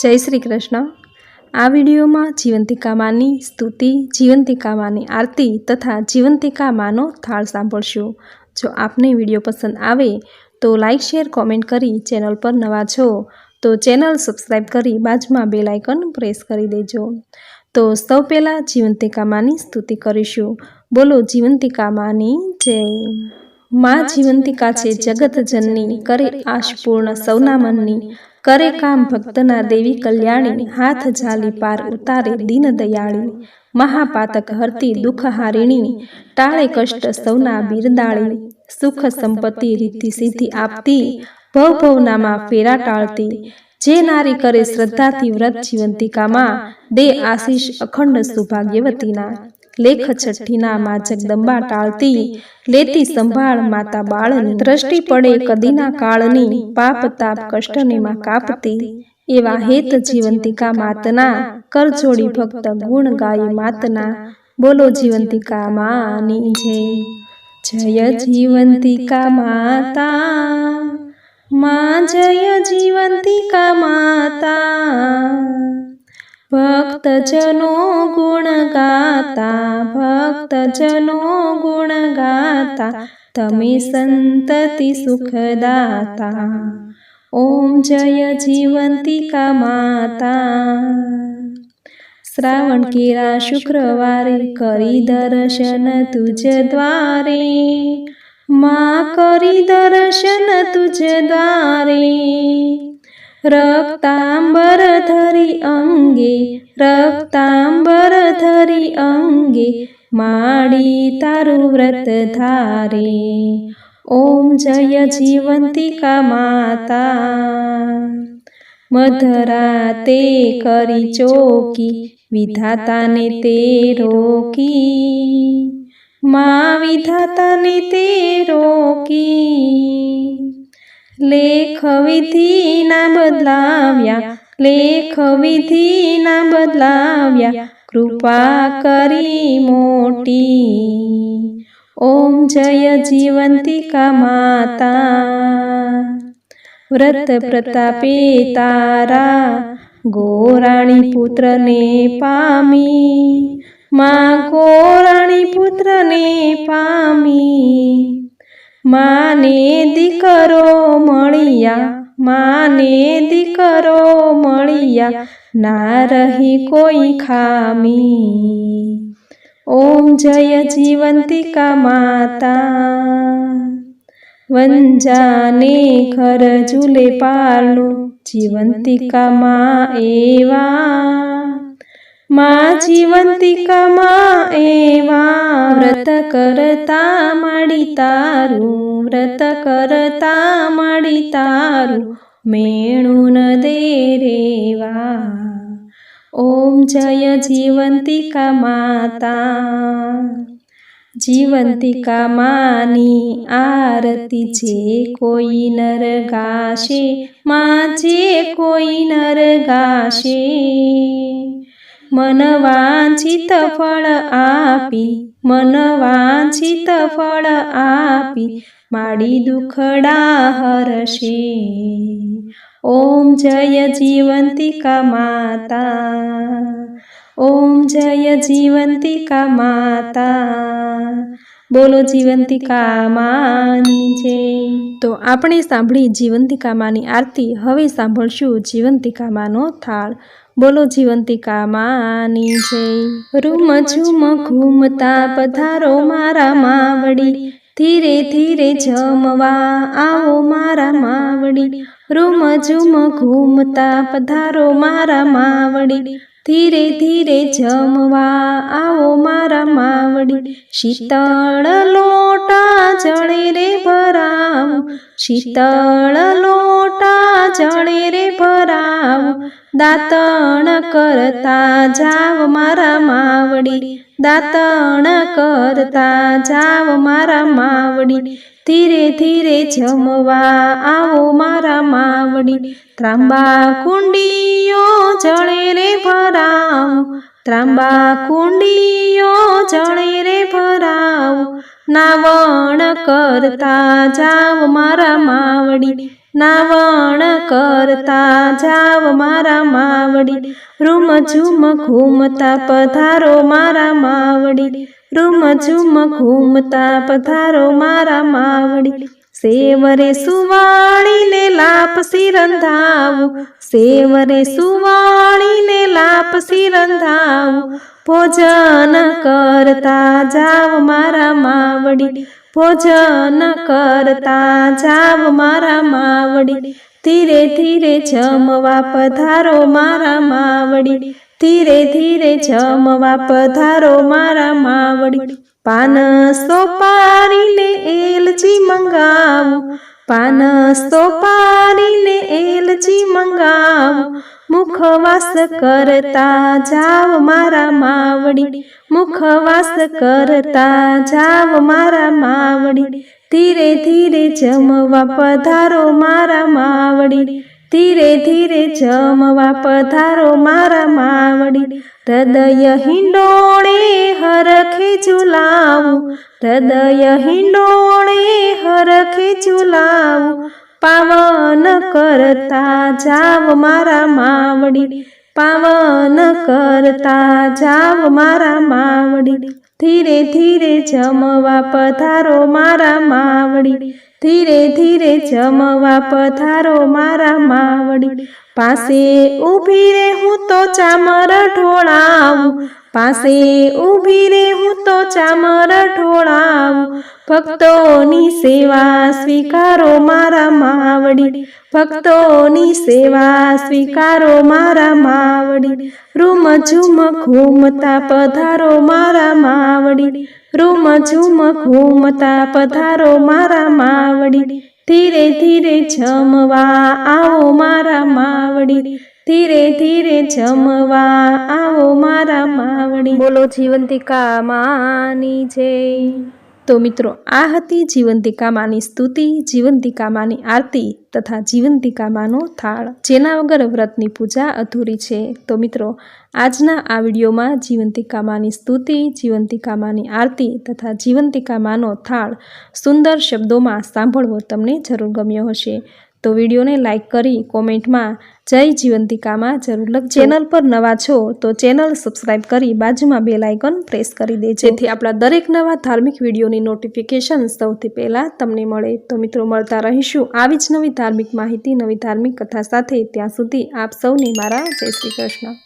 જય શ્રી કૃષ્ણ. આ વિડીયોમાં જીવંતિકા માની સ્તુતિ જીવંતિકા માની આરતી તથા જીવંતિકા માનો થાળ સાંભળશું. જો આપને વીડિયો પસંદ આવે તો લાઇક શેર, કોમેન્ટ કરી ચેનલ પર નવા છો તો ચેનલ સબસ્ક્રાઈબ કરી બાજુમાં બેલ આઇકન પ્રેસ કરી દેજો. તો સૌ પહેલાં જીવંતિકા માની સ્તુતિ કરીશું. બોલો જીવંતિકા માની જય. માં જીવંતિકા છે જગત જનની, કરે આશ પૂર્ણ સૌના મનની, કરે કામ ભક્તના દેવી કલ્યાણી, હાથ ઝાલી પાર ઉતારે દીન દયાળી, મહાપાતક હરતી દુઃખ હારિણી, ટાળે કષ્ટ સૌના બિરદાળી, સુખ સંપત્તિ રીતિ સિદ્ધિ આપતી, ભવ ભવનામાં ફેરા ટાળતી, જે નારી કરે શ્રદ્ધાથી વ્રત જીવંતિકામાં, દે આશીષ અખંડ સૌભાગ્યવતીના લેખ છઠ્ઠીના માં જગદંબા ટાળતી, લેતી સંભાળ માતા બાળની દ્રષ્ટિ પડે કદીના કાળની પાપ તાપ કષ્ટને માં કાપતી, એવા હેત જીવંતિકા માતના કરજોડી ભક્ત ગુણ ગાય માતના. બોલો જીવંતિકા માની જય જય જીવંતિકા માતા, મા જય જીવંતિકા માતા. ભક્તજનો ગુણ ગાતા ભક્તજનો ગુણ ગાતા તમે સંતતિ સુખદાતા ઓમ જય જીવંતિકા માતા શ્રાવણ કેરા શુક્રવારે કરી દર્શન તુજ દ્વારે માં કરી દર્શન તુજ દ્વારે રક્તાંબર ધરી અંગે રક્તાંબર ધરી અંગે માડી તારું વ્રત ધારે ઓમ જય જીવંતિકા માતા મધરાતે કરી ચોકી વિધાતાને તે રોકી મા વિધાતાને તે રોકી લેખ વિધિના બદલાવ્યા લેખ વિધિના બદલાવ્યા કૃપા કરી મોટી ઓમ જય જીવંતિકા માતા વ્રત પ્રતાપે તારા ગોરાણી પુત્રને પામી મા ગોરાણી પુત્રને પામી માને દીકરો મળ્યા, માને દીકરો મળ્યા, ના રહી કોઈ ખામી. ઓમ જય જીવંતિકા માતા. વંજાને ઘર ઝૂલે પાલું જીવંતિકામાં એવા. માં જીવંતિકામાં એવા વ્રત કરતા માડી તારું, વ્રત કરતા માડી તારું, મેણું ન દે રેવા. ઓમ જય જીવંતિકા માતા. જીવંતિકા માની આરતી જે કોઈ નર ગાશે, માં જે કોઈ નર ગાશે મન વાંછિત ફળ આપી મન વાંછિત ફળ આપી માડી દુખડા હરશે ઓમ જય જીવંતિકા માતા ઓમ જય જીવંતિકા માતા બોલો જીવંતિકા માની છે તો આપણે સાંભળી જીવંતિકા માની આરતી. હવે સાંભળશું જીવંતિકા માનો થાળ. બોલો જીવંતિકા માની જય. રૂમ ઝુમ ઘૂમતા પધારો મારા માવડી. ધીરે ધીરે જમવા આવો મારા માવડી. રૂમ ઝુમ ઘૂમતા પધારો મારા માવડી. ધીરે ધીરે જમવા આવો મારા માવડી. શીતળ લોટા જણે રે ભરાવ. શીતળ લોટા જણે રે ભરાવ. દાતણ કરતા જાવ મારા માવડી. દાતણ કરતા જાવ મારા માવડી. ધીરે ધીરે જમવા આવો મારા માવડી. ત્રાંબા કુંડીઓ જણે રે ભરાવ. ત્રાંબા કુંડીઓ જણે રે ભરાવ. નાવણ કરતા જાવ મારા માવડી, નાવણ કરતા જાવ મારા માવડી. રૂમ ઝુમ ઘૂમતા પધારો મારા માવડી, રૂમ ઝુમ ઘૂમતા પધારો મારા માવડી. સેવરે સુવાણીને લાપસી રંધાવું, સેવરે સુવાણીને લાપસી રંધાવું. ભોજન કરતા જાવ મારા માવડી, ભોજન કરતા જાવ મારા માવડી. ધીરે ધીરે જમવા પધારો મારા માવડી. ધીરે ધીરે જમવા પધારો મારા માવડી. પાન સોપારીને એલજી મંગાવું. પાન સોપારીને એલચી મંગાવ. મુખવાસ કરતા જાવ મારા માવડી. મુખવાસ કરતા જાવ મારા માવડી. ધીરે ધીરે જમવા પધારો મારા માવડી. ધીરે ધીરે જમવા પધારો મારા માવડી. હૃદય હિંડોળે હરખે ઝુલાવું હૃદય હિંડોળે હરખે ઝુલાવું પાવન કરતા જાવ મારા માવડી. પાવન કરતા જાવ મારા માવડી. ધીરે ધીરે જમવા પધારો મારા માવડી. ધીરે ધીરે જમવા પધારો મારા માવડી. પાસે ઊભી રે હું તો ચામર ઢોળાવું. પાસે ઊભી રે હું તો ચામર ઢોળાવું. ભક્તોની સેવા સ્વીકારો મારા માવડી. ભક્તોની સેવા સ્વીકારો મારા માવડી. રૂમ ઝુમ ઘૂમતા પધારો મારા માવડી. રૂમ ઝુમ ઘૂમતા પધારો મારા માવડી. ધીરે ધીરે જમવા આવો મારા માવડી. ધીરે ધીરે જમવા આવો મારા માવડી. બોલો જીવંતિકા માની જય. તો મિત્રો, આ હતી જીવંતિકામાની સ્તુતિ, જીવંતિકામાની આરતી તથા જીવંતિકામાનો થાળ, જેના વગર વ્રતની પૂજા અધૂરી છે. તો મિત્રો, આજના આ વિડીયોમાં જીવંતિકામાની સ્તુતિ, જીવંતિકામાની આરતી તથા જીવંતિકામાનો થાળ સુંદર શબ્દોમાં સાંભળવો તમને જરૂર ગમ્યો હશે. તો વિડીયોને લાઇક કરી કોમેન્ટમાં જય જીવંતિકામાં જરૂર લખ ચેનલ પર નવા છો તો ચેનલ સબસ્ક્રાઇબ કરી બાજુમાં બે લાઇકન પ્રેસ કરી દે જેથી આપણા દરેક નવા ધાર્મિક વિડીયોની નોટિફિકેશન સૌથી પહેલાં તમને મળે. તો મિત્રો, મળતા રહીશું આવી જ નવી ધાર્મિક માહિતી, નવી ધાર્મિક કથા સાથે. ત્યાં સુધી આપ સૌને મારા જય શ્રી કૃષ્ણ.